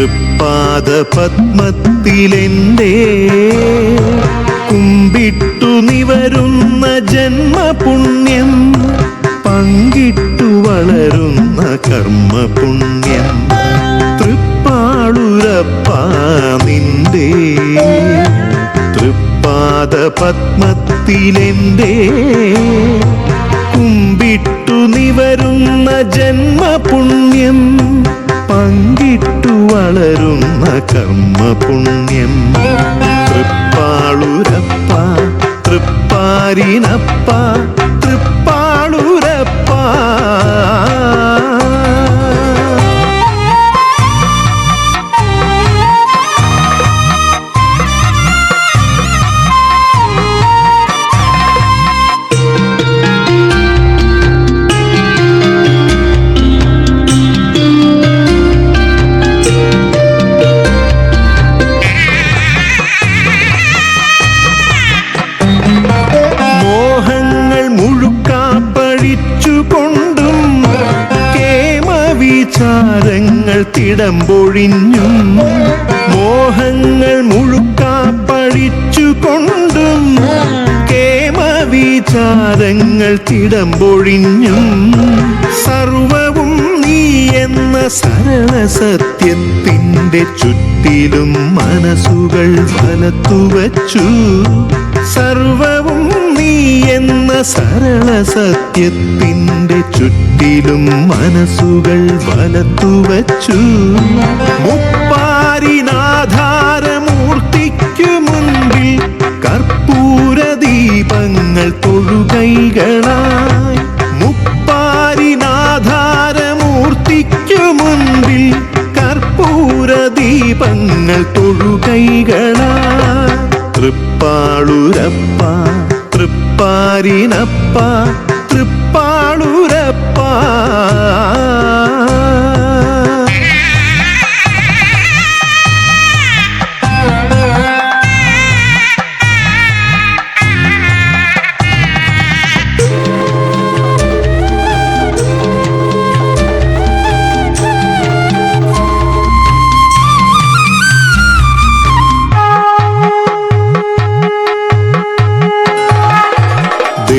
തൃപ്പാദ പത്മത്തിലെന്തേ കുമ്പിട്ടു നിവരുന്ന ജന്മപുണ്യം പങ്കിട്ടു വളരുന്ന കർമ്മപുണ്യം. തൃപ്പാളുരപ്പ തൃപ്പാദ പത്മത്തിലെന്തേ കുമ്പിട്ടു നിവരുന്ന ജന്മപുണ്യം കർമ്മപുണ്യം തൃപ്പാളുരപ്പ തൃപ്പാരിനപ്പ തിടമ്പൊഴിഞ്ഞും മോഹങ്ങൾ മുഴുക്കാപ്പഴിച്ചുകൊണ്ടും കേമവിചാരങ്ങൾ തിടമ്പൊഴിഞ്ഞും സർവവും നീ എന്ന സരള സത്യത്തിന്റെ ചുറ്റിലും മനസ്സുകൾ വലത്തുവച്ചു സർവവും സരള സത്യത്തിന്റെ ചുറ്റിലും മനസ്സുകൾ വലത്തുവച്ചു. മുപ്പാരിനാധാരമൂർത്തിക്കു മുൻപിൽ കർപ്പൂര ദീപങ്ങൾ തൊഴുകൈകളായി. മുപ്പാരിനാധാരമൂർത്തിക്കു മുൻപിൽ കർപ്പൂര ദീപങ്ങൾ തൊഴുകൈകളായി. തൃപ്പാളുരപ്പ തൃപ്പാരിനപ്പ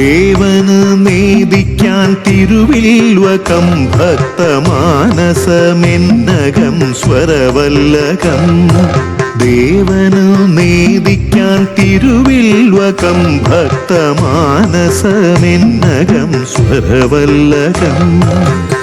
ദേവന് നേദിക്കാൻ തിരുവിൽവകം ഭക്തമാനസമെന്നകം സ്വരവല്ലകം. ദേവന് നേദിക്കാൻ തിരുവിൽവകം ഭക്തമാനസമെന്നകം സ്വരവല്ലകം.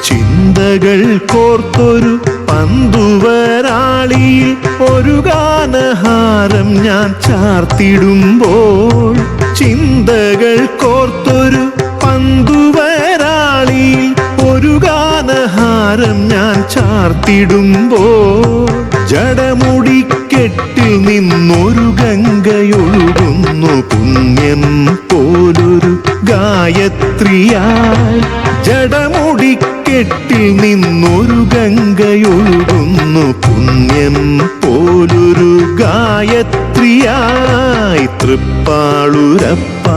ചിന്തകൾ കോർത്തൊരു പന്തുവരാളിയിൽ ഒരു ഗാനഹാരം ഞാൻ ചാർത്തിടുമ്പോൾ ചിന്തകൾ കോർത്തൊരു പന്തുവരാളിയിൽ ഒരു ഗാനഹാരം ഞാൻ ചാർത്തിടുമ്പോൾ ജടമുടിക്കെട്ടിൽ നിന്നൊരു ഗംഗയൊഴുകുന്നു പുണ്യം പോലൊരു ഗായത്രിയായി ജടമുടിക്കെട്ടിൽ നിന്നൊരു ഗംഗയൊഴുകുന്നു. പുണ്യം പോലൊരു ഗായത്രിയായി. തൃപ്പാളുരപ്പ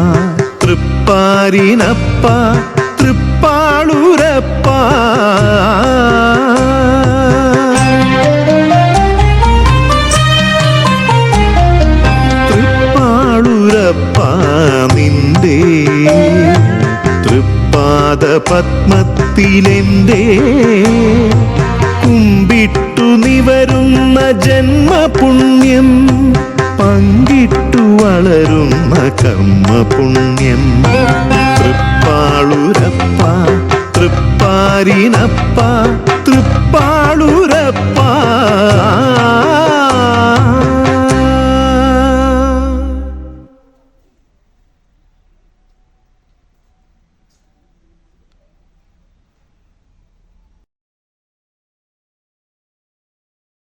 തൃപ്പാരിനപ്പ തൃപ്പാളുരപ്പ. തൃപ്പാളുരപ്പ നിന്റെ തൃപ്പാദ പത്മത്തിലെന്റെ കുമ്പിട്ടു നിവരുന്ന ജന്മപുണ്യം പങ്കിട്ടു വളരുന്ന കർമ്മപുണ്യം. തൃപ്പാളുരപ്പ തൃപ്പാരിനപ്പ